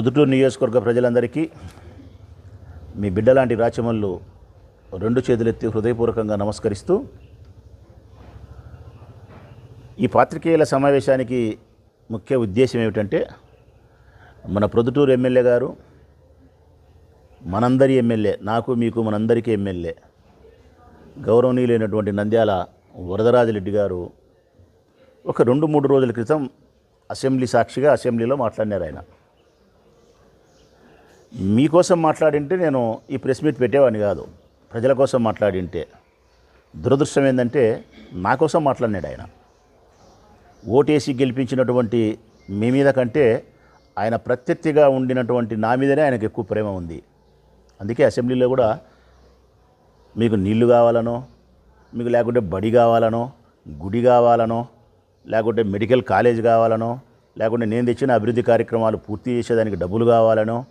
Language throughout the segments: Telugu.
ప్రొద్దుటూరు నియోజకవర్గ ప్రజలందరికీ మీ బిడ్డలాంటి రాచమల్లు రెండు చేతులెత్తి హృదయపూర్వకంగా నమస్కరిస్తూ ఈ పాత్రికేయుల సమావేశానికి ముఖ్య ఉద్దేశం ఏమిటంటే మన ప్రొద్దుటూరు ఎమ్మెల్యే గారు మనందరి ఎమ్మెల్యే నాకు మీకు మనందరికీ ఎమ్మెల్యే గౌరవనీయులైనటువంటి నంద్యాల వరదరాజరెడ్డి గారు ఒక రెండు మూడు రోజుల క్రితం అసెంబ్లీ సాక్షిగా అసెంబ్లీలో మాట్లాడినారు ఆయన. మీకోసం మాట్లాడింటే నేను ఈ ప్రెస్ మీట్ పెట్టేవాడిని కాదు. ప్రజల కోసం మాట్లాడింటే. దురదృష్టం ఏంటంటే నా కోసం మాట్లాడినాడు ఆయన. ఓటేసి గెలిపించినటువంటి మీ మీద కంటే ఆయన ప్రత్యర్థిగా ఉండినటువంటి నా మీదనే ఆయనకు ఎక్కువ ప్రేమ ఉంది. అందుకే అసెంబ్లీలో కూడా మీకు నీళ్ళు కావాలనో మీకు లేకుంటే బడి కావాలనో గుడి కావాలనో లేకుంటే మెడికల్ కాలేజ్ కావాలనో లేకుంటే నేను తెచ్చిన అభివృద్ధి కార్యక్రమాలు పూర్తి చేసేదానికి డబ్బులు కావాలనో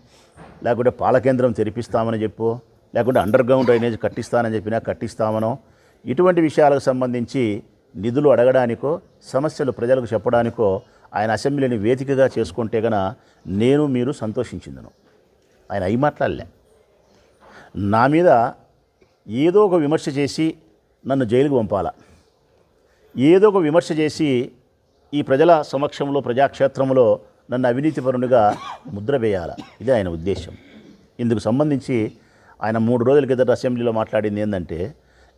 లేకుంటే పాలకేంద్రం తెరిపిస్తామని చెప్పు లేకుంటే అండర్ గ్రౌండ్ డ్రైనేజ్ కట్టిస్తానని చెప్పినా కట్టిస్తామనో ఇటువంటి విషయాలకు సంబంధించి నిధులు అడగడానికో సమస్యలు ప్రజలకు చెప్పడానికో ఆయన అసెంబ్లీని వేదికగా చేసుకుంటే గన నేను మీరు సంతోషించిందను. ఆయన అయి మాట్లాడలే. నా మీద ఏదో ఒక విమర్శ చేసి నన్ను జైలుకు పంపాలా. ఏదో ఒక విమర్శ చేసి ఈ ప్రజల సమక్షంలో ప్రజాక్షేత్రంలో నన్ను అవినీతిపరునిగా ముద్ర వేయాల. ఇది ఆయన ఉద్దేశం ఇందుకు సంబంధించి ఆయన మూడు రోజుల క్రితం అసెంబ్లీలో మాట్లాడింది ఏంటంటే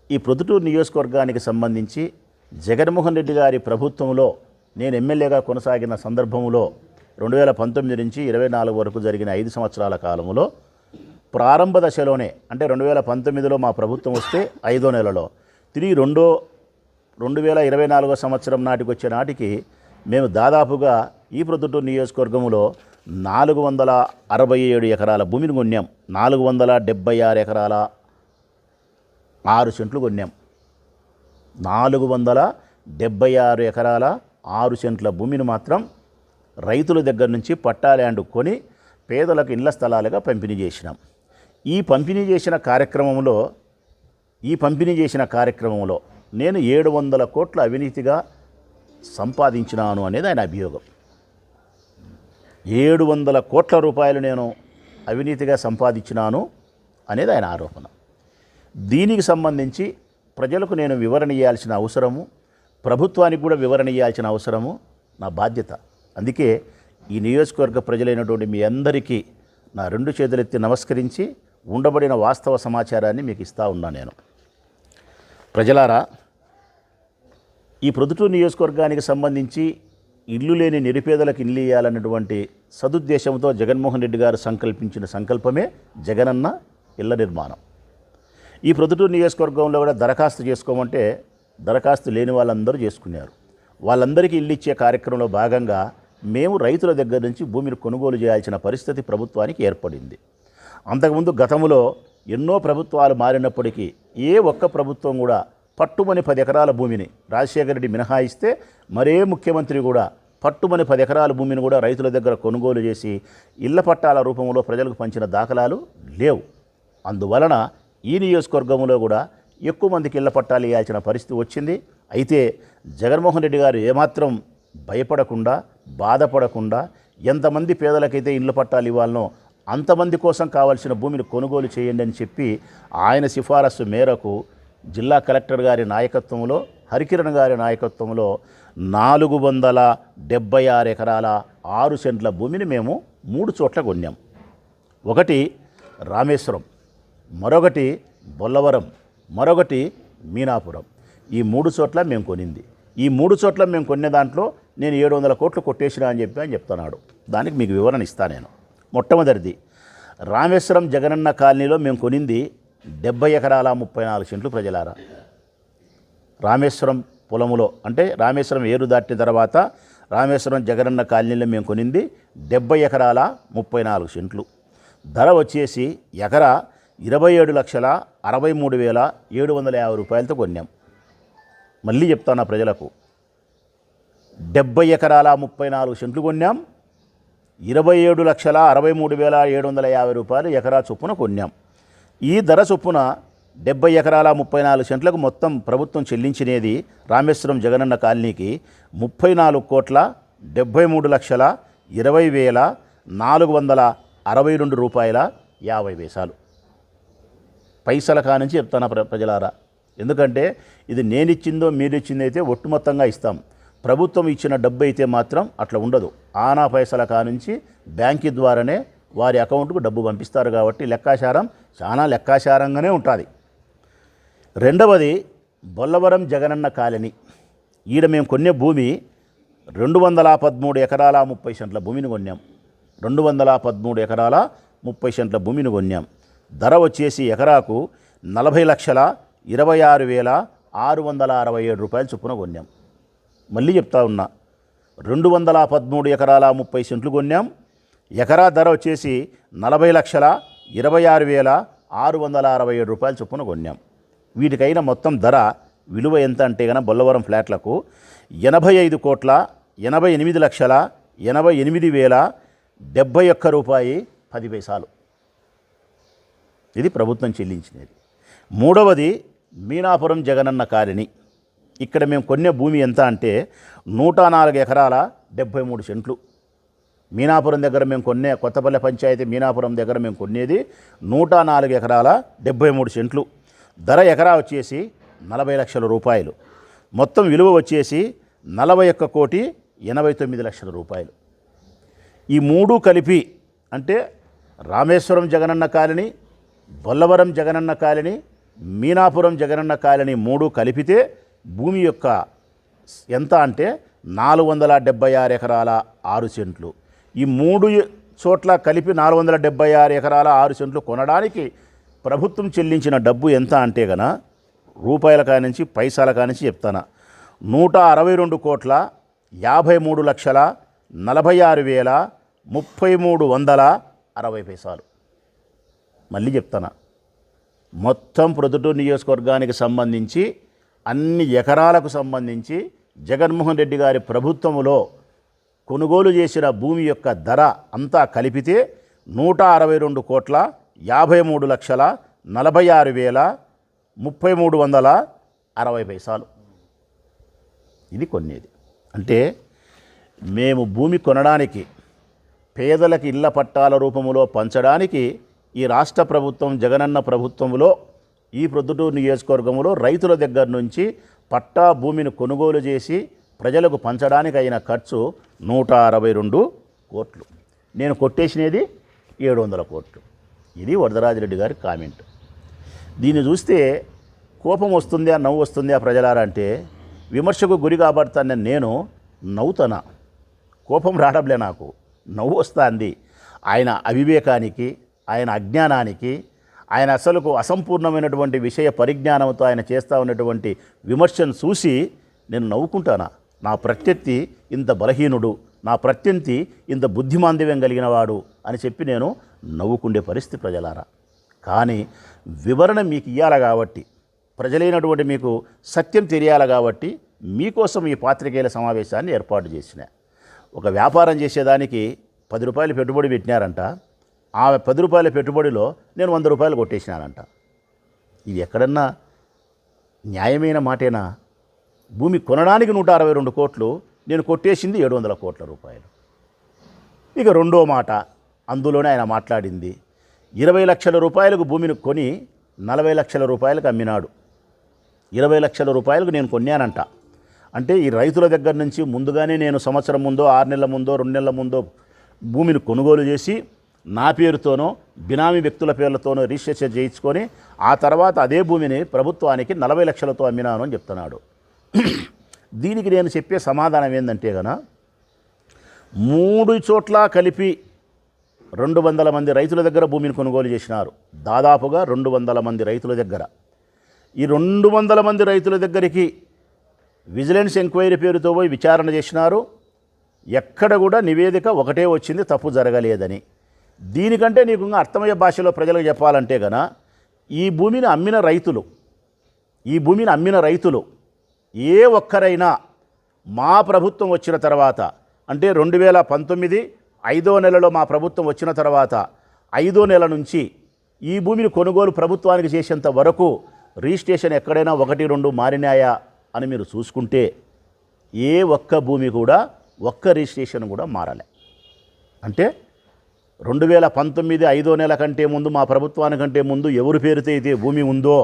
ఈ ప్రొద్దుటూరు నియోజకవర్గానికి సంబంధించి జగన్మోహన్ రెడ్డి గారి ప్రభుత్వంలో నేను ఎమ్మెల్యేగా కొనసాగిన సందర్భంలో రెండు వేల పంతొమ్మిది నుంచి ఇరవై నాలుగు వరకు జరిగిన ఐదు సంవత్సరాల కాలంలో ప్రారంభ దశలోనే అంటే రెండు వేల పంతొమ్మిదిలో మా ప్రభుత్వం వస్తే ఐదో నెలలో తిరిగి రెండో రెండు వేల ఇరవై నాలుగో సంవత్సరం నాటికి వచ్చే నాటికి మేము దాదాపుగా ఈ ప్రొద్దుటూరు నియోజకవర్గంలో నాలుగు వందల అరవై ఏడు ఎకరాల భూమిని కొన్నాం. నాలుగు వందల డెబ్బై ఆరు ఎకరాల ఆరు సెంట్లు కొన్నాం. నాలుగు వందల డెబ్బై ఆరు ఎకరాల ఆరు సెంట్ల భూమిని మాత్రం రైతుల దగ్గర నుంచి పట్టా ల్యాండ్ కొని పేదలకు ఇళ్ళ స్థలాలుగా పంపిణీ చేసినాం. ఈ పంపిణీ చేసిన కార్యక్రమంలో ఈ పంపిణీ చేసిన కార్యక్రమంలో నేను ఏడు వందల కోట్ల అవినీతిగా సంపాదించినాను అనేది ఆయన అభియోగం. ఏడు వందల కోట్ల రూపాయలు నేను అవినీతిగా సంపాదించినాను అనేది ఆయన ఆరోపణ. దీనికి సంబంధించి ప్రజలకు నేను వివరణ ఇవ్వాల్సిన అవసరము ప్రభుత్వానికి కూడా వివరణ ఇవ్వాల్సిన అవసరము నా బాధ్యత. అందుకే ఈ నియోజకవర్గ ప్రజలైనటువంటి మీ అందరికీ నా రెండు చేతులెత్తి నమస్కరించి ఉండబడిన వాస్తవ సమాచారాన్ని మీకు ఇస్తా ఉన్నా నేను. ప్రజలారా ఈ ప్రొద్దుటూరు నియోజకవర్గానికి సంబంధించి ఇల్లు లేని నిరుపేదలకు ఇల్లు ఇవ్వాలన్నటువంటి సదుద్దేశంతో జగన్మోహన్ రెడ్డి గారు సంకల్పించిన సంకల్పమే జగనన్న ఇళ్ళ నిర్మాణం. ఈ ప్రొద్దుటూరు నియోజకవర్గంలో కూడా దరఖాస్తు చేసుకోమంటే దరఖాస్తు లేని వాళ్ళందరూ చేసుకున్నారు. వాళ్ళందరికీ ఇల్లు ఇచ్చే కార్యక్రమంలో భాగంగా మేము రైతుల దగ్గర నుంచి భూమిని కొనుగోలు చేయాల్సిన పరిస్థితి ప్రభుత్వానికి ఏర్పడింది. అంతకుముందు గతంలో ఎన్నో ప్రభుత్వాలు మారినప్పటికీ ఏ ఒక్క ప్రభుత్వం కూడా పట్టుమని పది ఎకరాల భూమిని రాజశేఖర రెడ్డి మినహాయిస్తే మరే ముఖ్యమంత్రి కూడా పట్టుమని పది ఎకరాల భూమిని కూడా రైతుల దగ్గర కొనుగోలు చేసి ఇళ్ళ పట్టాల రూపంలో ప్రజలకు పంచిన దాఖలాలు లేవు. అందువలన ఈ నియోజకవర్గంలో కూడా ఎక్కువ మందికి ఇళ్ళ పట్టాలు ఇవ్వాల్సిన పరిస్థితి వచ్చింది. అయితే జగన్మోహన్ రెడ్డి గారు ఏమాత్రం భయపడకుండా బాధపడకుండా ఎంతమంది పేదలకైతే ఇళ్ళ పట్టాలు ఇవ్వాలనో అంతమంది కోసం కావాల్సిన భూమిని కొనుగోలు చేయండి అని చెప్పి ఆయన సిఫారసు మేరకు జిల్లా కలెక్టర్ గారి నాయకత్వంలో హరికిరణ్ గారి నాయకత్వంలో నాలుగు వందల డెబ్బై ఆరు ఎకరాల ఆరు సెంట్ల భూమిని మేము మూడు చోట్ల కొన్నాం. ఒకటి రామేశ్వరం మరొకటి బొల్లవరం మరొకటి మీనాపురం. ఈ మూడు చోట్ల మేము కొనింది. ఈ మూడు చోట్ల మేము కొన్న దాంట్లో నేను ఏడు వందల కోట్లు కొట్టేసిన అని చెప్పి అని చెప్తున్నాడు. దానికి మీకు వివరణ ఇస్తా నేను. మొట్టమొదటిది రామేశ్వరం జగనన్న కాలనీలో మేము కొనింది డెబ్బై ఎకరాల ముప్పై నాలుగు సెంట్లు ప్రజలారా. రామేశ్వరం పొలములో అంటే రామేశ్వరం ఏరు దాటిన తర్వాత రామేశ్వరం జగనన్న కాలనీలో మేము కొనింది డెబ్బై ఎకరాల ముప్పై నాలుగు సెంట్లు ధర వచ్చేసి ఎకరా ఇరవై ఏడు లక్షల అరవై మూడు వేల ఏడు వందల యాభై రూపాయలతో కొన్నాం. మళ్ళీ చెప్తాను ప్రజలకు డెబ్బై ఎకరాల ముప్పై నాలుగు సెంట్లు కొన్నాం ఇరవై ఏడు లక్షల అరవై మూడు వేల ఏడు వందల యాభై రూపాయలు ఎకరా చొప్పున కొన్నాం. ఈ ధర చొప్పున డెబ్బై ఎకరాల ముప్పై నాలుగు సెంట్లకు మొత్తం ప్రభుత్వం చెల్లించినది రామేశ్వరం జగనన్న కాలనీకి ముప్పై నాలుగు కోట్ల డెబ్బై మూడు లక్షల ఇరవై వేల నాలుగు వందల అరవై రెండు రూపాయల యాభై వేసాలు. పైసల కానుంచి చెప్తాను ప్ర ప్రజలారా? ఎందుకంటే ఇది నేనిచ్చిందో మీరు అయితే ఒట్టు మొత్తంగా ఇస్తాం. ప్రభుత్వం ఇచ్చిన డబ్బు అయితే మాత్రం అట్లా ఉండదు. ఆనా పైసల కానుంచి బ్యాంకు ద్వారానే వారి అకౌంట్కు డబ్బు పంపిస్తారు కాబట్టి లెక్కాచారం చాలా లెక్కాచారంగానే ఉంటుంది. రెండవది బొల్లవరం జగనన్న కాలనీ. ఈడ మేము కొనే భూమి రెండు వందల పదమూడు ఎకరాల ముప్పై సెంట్ల భూమిని కొన్నాం. రెండు వందల పదమూడు ఎకరాల ముప్పై సెంట్ల భూమిని కొన్నాం. ధర వచ్చేసి ఎకరాకు నలభై లక్షల ఇరవై ఆరు వేల ఆరు వందల అరవై ఏడు రూపాయలు చొప్పున కొన్నాం. మళ్ళీ చెప్తా ఉన్నా రెండు వందల పదమూడు ఎకరాల ముప్పై సెంట్లు కొన్నాం. ఎకరా ధర వచ్చేసి నలభై లక్షల ఇరవై ఆరు వేల ఆరు వందల అరవై ఏడు రూపాయలు చొప్పున కొన్నాం. వీటికైన మొత్తం ధర విలువ ఎంత అంటే గన బొల్లవరం ఫ్లాట్లకు ఎనభై ఐదు కోట్ల ఎనభై ఎనిమిది లక్షల ఎనభై ఎనిమిది వేల డెబ్భై ఒక్క రూపాయి పది పైసాలు. ఇది ప్రభుత్వం చెల్లించినది. మూడవది మీనాపురం జగనన్న కాలనీ. ఇక్కడ మేము కొనే భూమి ఎంత అంటే నూట నాలుగు ఎకరాల డెబ్భై మూడు సెంట్లు. మీనాపురం దగ్గర మేము కొన్నే కొత్తపల్లె పంచాయతీ మీనాపురం దగ్గర మేము కొనేది నూట నాలుగు ఎకరాల డెబ్భై మూడు సెంట్లు. ధర ఎకరా వచ్చేసి నలభై లక్షల రూపాయలు. మొత్తం విలువ వచ్చేసి నలభై ఒక్క కోటి ఎనభై తొమ్మిది లక్షల రూపాయలు. ఈ మూడు కలిపి అంటే Rameswaram Jagananna colony Bollavaram Jagananna colony Meenapuram Jagananna colony మూడు కలిపితే భూమి యొక్క ఎంత అంటే నాలుగు వందల డెబ్బై ఆరు ఎకరాల ఆరు సెంట్లు. ఈ మూడు చోట్ల కలిపి నాలుగు వందల డెబ్బై ఆరు ఎకరాల ఆరు సెంట్లు కొనడానికి ప్రభుత్వం చెల్లించిన డబ్బు ఎంత అంటే గన రూపాయల కానించి పైసల కానించి చెప్తాను. నూట అరవై రెండు కోట్ల యాభై మూడు లక్షల నలభై ఆరు వేల ముప్పై మూడు వందల అరవై పైసలు. మళ్ళీ చెప్తాను. మొత్తం ప్రొద్దుటూరు నియోజకవర్గానికి సంబంధించి అన్ని ఎకరాలకు సంబంధించి జగన్మోహన్ రెడ్డి గారి ప్రభుత్వములో కొనుగోలు చేసిన భూమి యొక్క ధర అంతా కలిపితే నూట అరవై రెండు కోట్ల యాభై మూడు లక్షల నలభై ఆరు వేల ముప్పై మూడు వందల అరవై పైసలు. ఇది కొనేది అంటే మేము భూమి కొనడానికి పేదలకు ఇళ్ళ పట్టాల రూపంలో పంచడానికి ఈ రాష్ట్ర ప్రభుత్వం జగనన్న ప్రభుత్వంలో ఈ ప్రొద్దుటూరు నియోజకవర్గంలో రైతుల దగ్గర నుంచి పట్టా భూమిని కొనుగోలు చేసి ప్రజలకు పంచడానికి అయిన ఖర్చు నూట అరవై రెండు కోట్లు. నేను కొట్టేసినది ఏడు వందల కోట్లు. ఇది వరదరాజిరెడ్డి గారి కామెంట్. దీన్ని చూస్తే కోపం వస్తుందా నవ్వు వస్తుందా ప్రజలారా అంటే విమర్శకు గురి కాబడతాను నేను నవ్వుతానా కోపం రావడంలే నాకు. నవ్వు వస్తుంది. ఆయన అవివేకానికి ఆయన అజ్ఞానానికి ఆయన అసలుకు అసంపూర్ణమైనటువంటి విషయ పరిజ్ఞానంతో ఆయన చేస్తూ ఉన్నటువంటి విమర్శను చూసి నేను నవ్వుకుంటానా? నా ప్రత్యర్థి ఇంత బలహీనుడు నా ప్రత్యర్థి ఇంత బుద్ధిమాంద్యం కలిగినవాడు అని చెప్పి నేను నవ్వుకుండే పరిస్థితి ప్రజలారా. కానీ వివరణ మీకు ఇవ్వాలి కాబట్టి ప్రజలైనటువంటి మీకు సత్యం తెలియాలి కాబట్టి మీకోసం ఈ పాత్రికేయుల సమావేశాన్ని ఏర్పాటు చేసిన. ఒక వ్యాపారం చేసేదానికి పది రూపాయలు పెట్టుబడి పెట్టినారంట. ఆ పది రూపాయల పెట్టుబడిలో నేను వంద రూపాయలు కొట్టేసినానంట. ఇది ఎక్కడన్నా న్యాయమైన మాటేనా? భూమి కొనడానికి నూట అరవై రెండు కోట్లు నేను కొట్టేసింది ఏడు వందల కోట్ల రూపాయలు. ఇక రెండో మాట అందులోనే ఆయన మాట్లాడింది ఇరవై లక్షల రూపాయలకు భూమిని కొని నలభై లక్షల రూపాయలకు అమ్మినాడు. ఇరవై లక్షల రూపాయలకు నేను కొన్నానంట. అంటే ఈ రైతుల దగ్గర నుంచి ముందుగానే నేను సంవత్సరం ముందో ఆరు నెలల ముందో రెండు నెలల ముందో భూమిని కొనుగోలు చేసి నా పేరుతోనో బినామీ వ్యక్తుల పేర్లతోనో రిజిస్ట్రేషన్ చేయించుకొని ఆ తర్వాత అదే భూమిని ప్రభుత్వానికి నలభై లక్షలతో అమ్మినాను అని చెప్తున్నాడు. దీనికి నేను చెప్పే సమాధానం ఏంటంటే గన మూడు చోట్ల కలిపి రెండు వందల మంది రైతుల దగ్గర భూమిని కొనుగోలు చేసినారు. దాదాపుగా రెండు వందల మంది రైతుల దగ్గర. ఈ రెండు వందల మంది రైతుల దగ్గరికి విజిలెన్స్ ఎంక్వైరీ పేరుతో పోయి విచారణ చేసినారు. ఎక్కడ కూడా నివేదిక ఒకటే వచ్చింది తప్పు జరగలేదని. దీనికంటే నీకు ఇంకా అర్థమయ్యే భాషలో ప్రజలకు చెప్పాలంటే గన ఈ భూమిని అమ్మిన రైతులు ఈ భూమిని అమ్మిన రైతులు ఏ ఒక్కరైనా మా ప్రభుత్వం వచ్చిన తర్వాత అంటే రెండు వేల పంతొమ్మిది ఐదో నెలలో మా ప్రభుత్వం వచ్చిన తర్వాత ఐదో నెల నుంచి ఈ భూమిని కొనుగోలు ప్రభుత్వానికి చేసేంత వరకు రిజిస్ట్రేషన్ ఎక్కడైనా ఒకటి రెండు మారినాయా అని మీరు చూసుకుంటే ఏ ఒక్క భూమి కూడా ఒక్క రిజిస్ట్రేషన్ కూడా మారలే. అంటే రెండు వేల పంతొమ్మిది ఐదో నెల కంటే ముందు మా ప్రభుత్వానికంటే ముందు ఎవరి పేరుతో అయితే భూమి ఉందో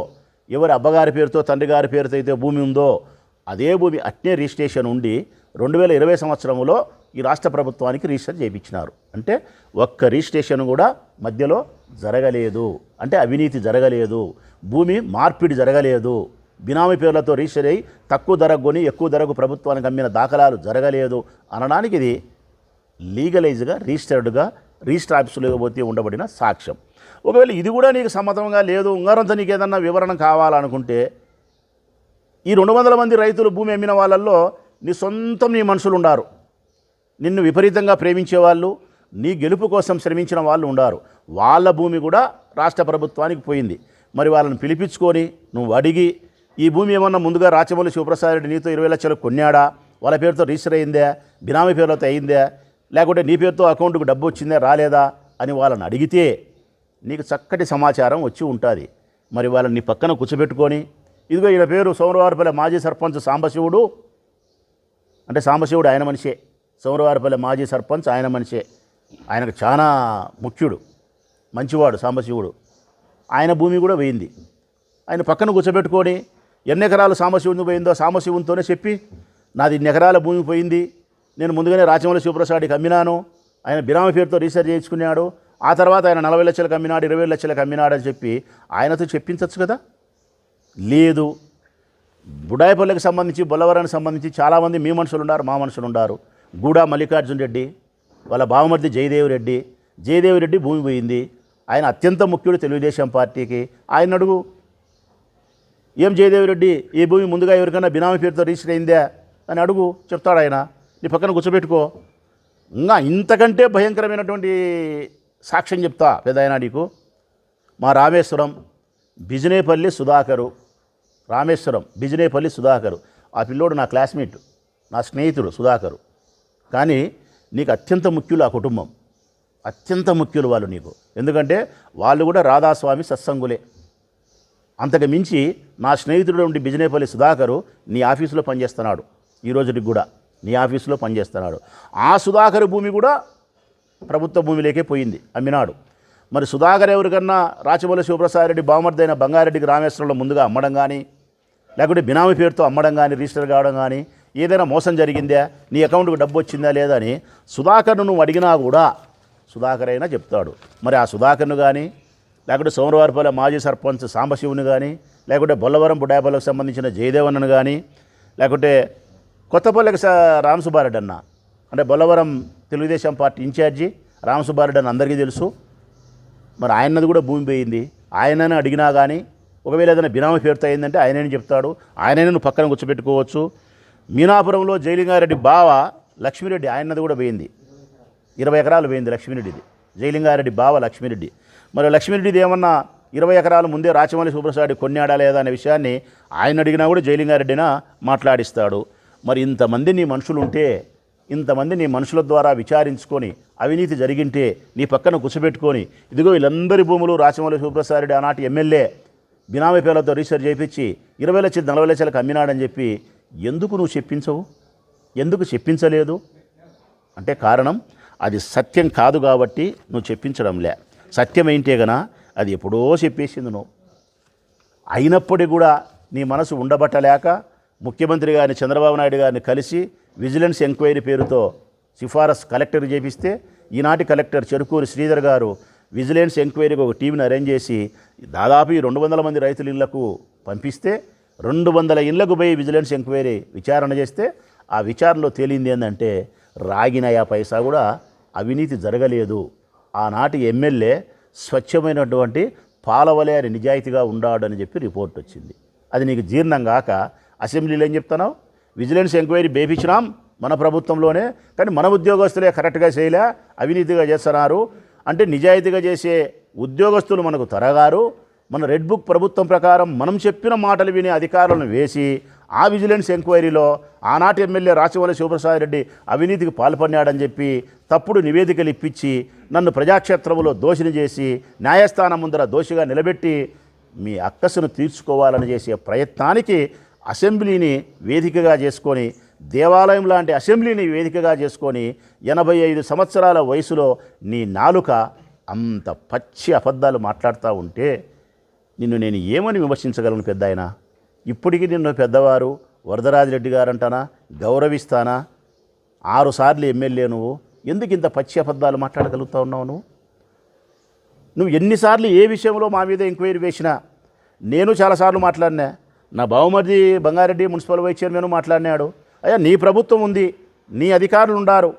ఎవరి అబ్బగారి పేరుతో తండ్రి గారి పేరుతో అయితే భూమి ఉందో అదే భూమి అట్నే రిజిస్ట్రేషన్ ఉండి రెండు వేల ఇరవై సంవత్సరంలో ఈ రాష్ట్ర ప్రభుత్వానికి రిజిస్టర్ చేయించినారు. అంటే ఒక్క రిజిస్ట్రేషన్ కూడా మధ్యలో జరగలేదు. అంటే అవినీతి జరగలేదు. భూమి మార్పిడి జరగలేదు. బినామీ పేర్లతో రిజిస్టర్ అయ్యి తక్కువ ధరకు కొని ఎక్కువ ధరకు ప్రభుత్వానికి అమ్మిన దాఖలాలు జరగలేదు అనడానికి ఇది లీగలైజ్గా రిజిస్టర్డ్గా రిజిస్టర్ ఆఫీసులో పోతే ఉండబడిన సాక్ష్యం. ఒకవేళ ఇది కూడా నీకు సమ్మతంగా లేదు ఉంగారంతా నీకు ఏదన్నా వివరణ కావాలనుకుంటే ఈ రెండు వందల మంది రైతులు భూమి అమ్మిన వాళ్ళల్లో నీ సొంతం నీ మనుషులు ఉండారు నిన్ను విపరీతంగా ప్రేమించే వాళ్ళు నీ గెలుపు కోసం శ్రమించిన వాళ్ళు ఉండారు. వాళ్ళ భూమి కూడా రాష్ట్ర ప్రభుత్వానికి పోయింది. మరి వాళ్ళని పిలిపించుకొని నువ్వు అడిగి ఈ భూమి ఏమన్నా ముందుగా రాచమల్లి శివప్రసాద్ రెడ్డి నీతో ఇరవై లక్షలు కొన్నాడా? వాళ్ళ పేరుతో రిజిస్టర్ అయిందా? బినామీ పేరుతో అయిందా? లేకుంటే నీ పేరుతో అకౌంట్కు డబ్బు వచ్చిందా రాలేదా? అని వాళ్ళని అడిగితే నీకు చక్కటి సమాచారం వచ్చి ఉంటుంది. మరి వాళ్ళని నీ పక్కన కూర్చోబెట్టుకొని ఇదిగో ఈయన పేరు సోమరవారిపల్లె మాజీ సర్పంచ్ సాంబశివుడు. అంటే సాంబశివుడు ఆయన మనిషే. సౌరవారిపల్లి మాజీ సర్పంచ్ ఆయన మనిషే. ఆయనకు చాలా ముఖ్యుడు. మంచివాడు సాంబశివుడు. ఆయన భూమి కూడా పోయింది. ఆయన పక్కన కూర్చోబెట్టుకొని ఎన్ని ఎకరాలు సాంబశివుని పోయిందో సాంబశివునితోనే చెప్పి నాది ఇన్ని ఎకరాల భూమి పోయింది. నేను ముందుగానే రాచమల్లి శివప్రసాద్కి అమ్మినాను. ఆయన బిరామ పేరుతో రీసెర్చ్ చేయించుకున్నాడు. ఆ తర్వాత ఆయన నలభై లక్షలకు అమ్మినాడు ఇరవై లక్షలకు అమ్మినాడు అని చెప్పి ఆయనతో చెప్పించవచ్చు కదా? లేదు. బుడాయిపల్లికి సంబంధించి బొల్లవరానికి సంబంధించి చాలామంది మీ మనుషులు ఉన్నారు మా మనుషులు ఉన్నారు. గూడా మల్లికార్జున్ రెడ్డి వాళ్ళ బావమర్ది జయదేవ్ రెడ్డి. జయదేవ్ రెడ్డి భూమి పోయింది. ఆయన అత్యంత ముఖ్యుడు తెలుగుదేశం పార్టీకి. ఆయన అడుగు ఏం జయదేవ్ రెడ్డి ఈ భూమి ముందుగా ఎవరికైనా బినామీ పేరుతో రిజిస్టర్ అయిందా? అని అడుగు చెప్తాడు ఆయన. నీ పక్కన కూర్చోబెట్టుకో. ఇంకా ఇంతకంటే భయంకరమైనటువంటి సాక్ష్యం చెప్తా పెద్ద నీకు. మా రామేశ్వరం బిజినేపల్లి సుధాకరు. రామేశ్వరం బిజినేపల్లి సుధాకరు. ఆ పిల్లోడు నా క్లాస్మేట్ నా స్నేహితుడు సుధాకరు. కానీ నీకు అత్యంత ముఖ్యులు ఆ కుటుంబం. అత్యంత ముఖ్యులు వాళ్ళు నీకు. ఎందుకంటే వాళ్ళు కూడా రాధాస్వామి సత్సంగులే. అంతకు మించి నా స్నేహితుడు ఉండి బిజినేపల్లి సుధాకరు నీ ఆఫీసులో పనిచేస్తున్నాడు. ఈ రోజుకి కూడా నీ ఆఫీసులో పనిచేస్తున్నాడు. ఆ సుధాకర్ భూమి కూడా ప్రభుత్వ భూమిలోకే పోయింది అమ్మినాడు. మరి సుధాకర్ ఎవరికన్నా రాచమల్లి శివప్రసాద్ రెడ్డి బామర్దైన బంగారెడ్డికి రామేశ్వరంలో ముందుగా అమ్మడం కానీ లేకుంటే బినామీ పేరుతో అమ్మడం కానీ రిజిస్టర్ కావడం కానీ ఏదైనా మోసం జరిగిందా? నీ అకౌంట్కి డబ్బు వచ్చిందా లేదా అని సుధాకర్ను నువ్వు అడిగినా కూడా సుధాకర్ అయినా చెప్తాడు. మరి ఆ సుధాకర్ను కానీ లేకుంటే సోమవారిపల్లె మాజీ సర్పంచ్ సాంబశివుని కానీ లేకుంటే బొల్లవరం బుడాపల్లకు సంబంధించిన జయదేవన్నను కానీ లేకుంటే కొత్తపల్లికి స రామసుబ్బారెడ్డి అన్న అంటే బొల్లవరం తెలుగుదేశం పార్టీ ఇన్ఛార్జి రామసుబ్బారెడ్డి అని అందరికీ తెలుసు. మరి ఆయనది కూడా భూమి పోయింది. ఆయనని అడిగినా కానీ ఒకవేళ ఏదైనా బినామీ పేరుతో అయిందంటే ఆయనని చెప్తాడు. ఆయననే నువ్వు పక్కన కూర్చోబెట్టుకోవచ్చు. మీనాపురంలో జైలింగారెడ్డి బావ లక్ష్మీరెడ్డి ఆయనది కూడా పోయింది. ఇరవై ఎకరాలు పోయింది లక్ష్మీరెడ్డిది. జైలింగారెడ్డి బావ లక్ష్మీరెడ్డి. మరి లక్ష్మీరెడ్డిది ఏమన్నా ఇరవై ఎకరాలు ముందే రాచమల్లి సుబ్రసాడి కొన్నాడా లేదా అనే విషయాన్ని ఆయన అడిగినా కూడా జైలింగారెడ్డిన మాట్లాడిస్తాడు. మరి ఇంతమంది నీ మనుషులు ఉంటే ఇంతమంది నీ మనుషుల ద్వారా విచారించుకొని అవినీతి జరిగింటే నీ పక్కన కూర్చోబెట్టుకొని ఇదిగో వీళ్ళందరి భూములు రాచమల్లి సుబ్రసారెడ్డి ఆనాటి ఎమ్మెల్యే బినామీ పేర్లతో రీసెర్చ్ చేయించి ఇరవై లక్షలు నలభై లక్షలకు అమ్మినాడని చెప్పి ఎందుకు నువ్వు చెప్పించవు? ఎందుకు చెప్పించలేదు? అంటే కారణం అది సత్యం కాదు కాబట్టి నువ్వు చెప్పించడంలే సత్యం ఏంటే గనా అది ఎప్పుడో చెప్పేసింది నువ్వు. అయినప్పటికీ కూడా నీ మనసు ఉండబట్టలేక ముఖ్యమంత్రి గారిని చంద్రబాబు నాయుడు గారిని కలిసి విజిలెన్స్ ఎంక్వైరీ పేరుతో సిఫారసు కలెక్టర్ చేపిస్తే ఈనాటి కలెక్టర్ చెరుకూరి శ్రీధర్ గారు విజిలెన్స్ ఎంక్వైరీకి ఒక టీంని అరేంజ్ చేసి దాదాపు ఈ రెండు వందల మంది రైతుల ఇళ్ళకు పంపిస్తే రెండు వందల ఇళ్ళకు పోయి విజిలెన్స్ ఎంక్వైరీ విచారణ చేస్తే ఆ విచారణలో తేలింది ఏంటంటే రాగినయా పైసా కూడా అవినీతి జరగలేదు. ఆనాటి ఎమ్మెల్యే స్వచ్ఛమైనటువంటి పాలవలే అని నిజాయితీగా ఉన్నాడని చెప్పి రిపోర్ట్ వచ్చింది. అది నీకు జీర్ణం కాక అసెంబ్లీలో ఏం చెప్తున్నావు? విజిలెన్స్ ఎంక్వైరీ బేపించినాం మన ప్రభుత్వంలోనే కానీ మన ఉద్యోగస్తులే కరెక్ట్గా చేయలే అవినీతిగా చేస్తున్నారు అంటే నిజాయితీగా చేసే ఉద్యోగస్తులు మనకు తరగారు మన రెడ్ బుక్ ప్రభుత్వం ప్రకారం మనం చెప్పిన మాటలు వినే అధికారులను వేసి ఆ విజిలెన్స్ ఎంక్వైరీలో ఆనాటి ఎమ్మెల్యే రాచవల్లి శివప్రసాద్ రెడ్డి అవినీతికి పాల్పడినాడని చెప్పి తప్పుడు నివేదికలు ఇప్పించి నన్ను ప్రజాక్షేత్రంలో దోషిని చేసి న్యాయస్థానం ముందర దోషిగా నిలబెట్టి మీ అక్కసును తీర్చుకోవాలని చేసే ప్రయత్నానికి అసెంబ్లీని వేదికగా చేసుకొని దేవాలయం లాంటి అసెంబ్లీని వేదికగా చేసుకొని ఎనభై ఐదు సంవత్సరాల వయసులో నీ నాలుక అంత పచ్చి అబద్ధాలు మాట్లాడుతూ ఉంటే నిన్ను నేను ఏమని విమర్శించగలను పెద్ద ఆయన ఇప్పటికీ నిన్ను పెద్దవారు వరదరాజిరెడ్డి గారంటానా? గౌరవిస్తానా? ఆరుసార్లు ఎమ్మెల్యే నువ్వు. ఎందుకు ఇంత పచ్చి అబద్ధాలు మాట్లాడగలుగుతా ఉన్నావు నువ్వు? నువ్వు ఎన్నిసార్లు ఏ విషయంలో మా మీద ఎంక్వైరీ వేసినా నేను చాలాసార్లు మాట్లాడినా. నా బావమరిది బంగారెడ్డి మున్సిపల్ వైస్ చైర్మన్ మాట్లాడినాడు. అయ్యా నీ ప్రభుత్వం ఉంది నీ అధికారులు ఉండారు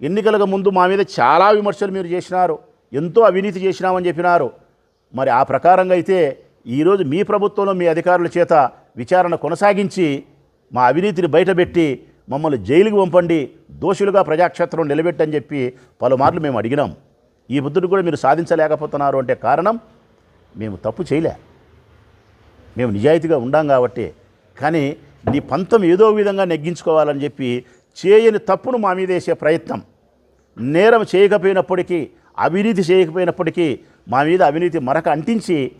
ఎన్నికలకు ముందు మా మీద చాలా విమర్శలు మీరు చేసినారు ఎంతో అవినీతి చేసినామని చెప్పినారు. మరి ఆ ప్రకారంగా అయితే ఈరోజు మీ ప్రభుత్వంలో మీ అధికారుల చేత విచారణ కొనసాగించి మా అవినీతిని బయటపెట్టి మమ్మల్ని జైలుకి పంపండి దోషులుగా ప్రజాక్షేత్రం నిలబెట్టని చెప్పి పలుమార్లు మేము అడిగినాం. ఈ బుద్ధుడు కూడా మీరు సాధించలేకపోతున్నారు అంటే కారణం మేము తప్పు చేయలే. మేము నిజాయితీగా ఉండాం కాబట్టి. కానీ నీ పంతం ఏదో విధంగా నెగ్గించుకోవాలని చెప్పి చేయని తప్పును మా మీద వేసే ప్రయత్నం. నేరం చేయకపోయినప్పటికీ అవినీతి చేయకపోయినప్పటికీ మా మీద అవినీతి మరక అంటించి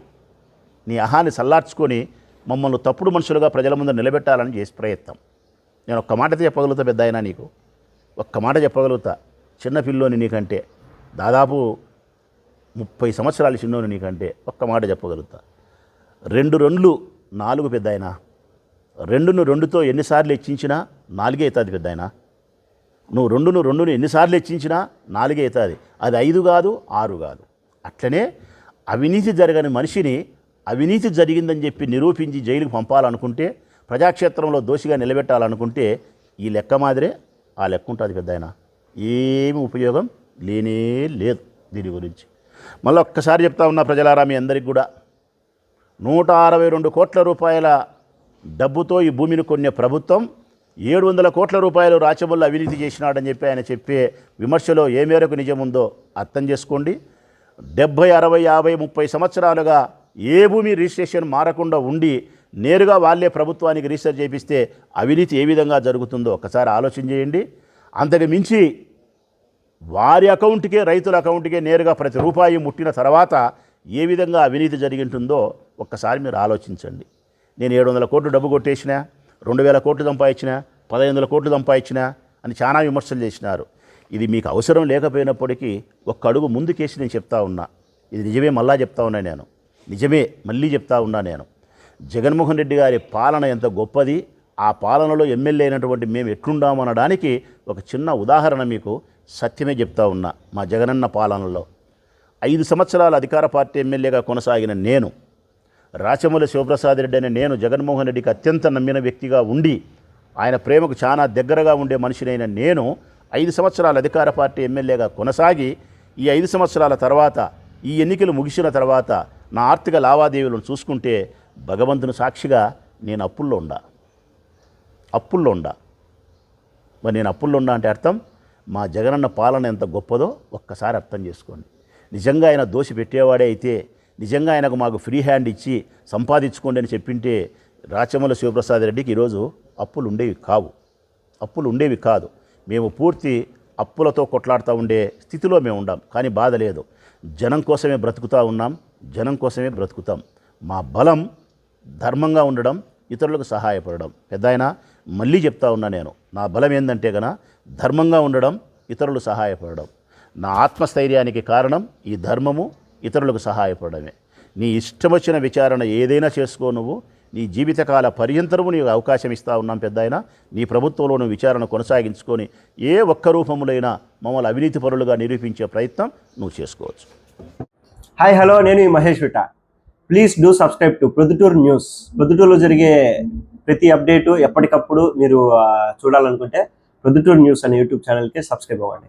నీ అహాన్ని సల్లార్చుకొని మమ్మల్ని తప్పుడు మనుషులుగా ప్రజల ముందు నిలబెట్టాలని చేసే ప్రయత్నం. నేను ఒక్క మాట చెప్పగలుగుతా పెద్ద అయినా నీకు? ఒక్క మాట చెప్పగలుగుతా. చిన్న పిల్లోని నీకంటే దాదాపు ముప్పై సంవత్సరాలు చిన్నోని నీకంటే ఒక్క మాట చెప్పగలుగుతా. రెండు రెండ్లు నాలుగు పెద్ద రెండును రెండుతో ఎన్నిసార్లు హెచ్చించినా నాలుగే అవుతుంది పెద్ద ఆయన. నువ్వు రెండును రెండును ఎన్నిసార్లు హెచ్చించినా నాలుగే అవుతుంది అది ఐదు కాదు ఆరు కాదు. అట్లనే అవినీతి జరగని మనిషిని అవినీతి జరిగిందని చెప్పి నిరూపించి జైలుకు పంపాలనుకుంటే ప్రజాక్షేత్రంలో దోషిగా నిలబెట్టాలనుకుంటే ఈ లెక్క మాదిరే ఆ లెక్క ఉంటుంది పెద్ద ఆయన. ఏమి ఉపయోగం లేనే లేదు దీని గురించి. మళ్ళీ ఒక్కసారి చెప్తా ఉన్నా ప్రజలారా మీ అందరికి కూడా. నూట అరవై రెండు కోట్ల రూపాయల డబ్బుతో ఈ భూమిని కొనే ప్రభుత్వం ఏడు వందల కోట్ల రూపాయలు రాచమల్లు అవినీతి చేసినాడని చెప్పి ఆయన చెప్పే విమర్శలో ఏ మేరకు నిజముందో అర్థం చేసుకోండి. డెబ్భై అరవై యాభై ముప్పై సంవత్సరాలుగా ఏ భూమి రిజిస్ట్రేషన్ మారకుండా ఉండి నేరుగా వాళ్ళే ప్రభుత్వానికి రిజిస్టర్ చేపిస్తే అవినీతి ఏ విధంగా జరుగుతుందో ఒకసారి ఆలోచన చేయండి. అంతకు మించి వారి అకౌంట్కే రైతుల అకౌంట్కే నేరుగా ప్రతి రూపాయి ముట్టిన తర్వాత ఏ విధంగా అవినీతి జరిగింటుందో ఒక్కసారి మీరు ఆలోచించండి. నేను ఏడు వందల కోట్లు డబ్బు కొట్టేసిన రెండు వేల కోట్లు సంపాదించిన పదహైదు వందల కోట్లు సంపాదించిన అని చాలా విమర్శలు చేసినారు. ఇది మీకు అవసరం లేకపోయినప్పటికీ ఒక్క అడుగు ముందుకేసి నేను చెప్తా ఉన్నా. ఇది నిజమే మళ్ళా చెప్తా ఉన్నా నేను. నిజమే మళ్ళీ చెప్తా ఉన్నా నేను. జగన్మోహన్ రెడ్డి గారి పాలన ఎంత గొప్పది ఆ పాలనలో ఎమ్మెల్యే అయినటువంటి మేము ఎట్లుండామనడానికి ఒక చిన్న ఉదాహరణ మీకు సత్యమే చెప్తా ఉన్నా మా జగనన్న పాలనలో. ఐదు సంవత్సరాల అధికార పార్టీ ఎమ్మెల్యేగా కొనసాగిన నేను రాచమూలి శివప్రసాద్ రెడ్డి అనే నేను జగన్మోహన్ రెడ్డికి అత్యంత నమ్మిన వ్యక్తిగా ఉండి ఆయన ప్రేమకు చాలా దగ్గరగా ఉండే మనిషినైన నేను ఐదు సంవత్సరాల అధికార పార్టీ ఎమ్మెల్యేగా కొనసాగి ఈ ఐదు సంవత్సరాల తర్వాత ఈ ఎన్నికలు ముగిసిన తర్వాత నా ఆర్థిక లావాదేవీలను చూసుకుంటే భగవంతుని సాక్షిగా నేను అప్పుల్లో ఉండా. అప్పుల్లో ఉండా. మరి నేను అప్పుల్లో ఉండా అంటే అర్థం మా జగనన్న పాలన ఎంత గొప్పదో ఒక్కసారి అర్థం చేసుకోండి. నిజంగా ఆయన దోషి పెట్టేవాడే అయితే నిజంగా ఆయనకు మాకు ఫ్రీ హ్యాండ్ ఇచ్చి సంపాదించుకోండి అని చెప్పింటే రాచమల శివప్రసాద్ రెడ్డికి ఈరోజు అప్పులు ఉండేవి కావు. అప్పులు ఉండేవి కాదు. మేము పూర్తి అప్పులతో కొట్లాడుతూ ఉండే స్థితిలో మేము ఉండాం. కానీ బాధ లేదు. జనం కోసమే బ్రతుకుతూ ఉన్నాం. జనం కోసమే బ్రతుకుతాం. మా బలం ధర్మంగా ఉండడం ఇతరులకు సహాయపడడం. పెద్దాయన మళ్ళీ చెప్తా ఉన్నా నేను. నా బలం ఏంటంటే గన ధర్మంగా ఉండడం ఇతరులు సహాయపడడం. నా ఆత్మస్థైర్యానికి కారణం ఈ ధర్మము ఇతరులకు సహాయపడమే. నీ ఇష్టం వచ్చిన విచారణ ఏదైనా చేసుకో నువ్వు. నీ జీవితకాల పర్యంతరము నీకు అవకాశం ఇస్తా ఉన్నాం పెద్ద నీ ప్రభుత్వంలో నువ్వు విచారణ కొనసాగించుకొని ఏ ఒక్క రూపములైనా మమ్మల్ని అవినీతి పరులుగా నిరూపించే ప్రయత్నం నువ్వు చేసుకోవచ్చు. హాయ్ హలో నేను ఈ Mahesh విట. Please do subscribe to Proddatur news ప్రొద్దుటూరులో జరిగే ప్రతి అప్డేటు ఎప్పటికప్పుడు మీరు చూడాలనుకుంటే ప్రొద్దుటూరు న్యూస్ అనే యూట్యూబ్ ఛానల్కి సబ్స్క్రైబ్ అవ్వండి.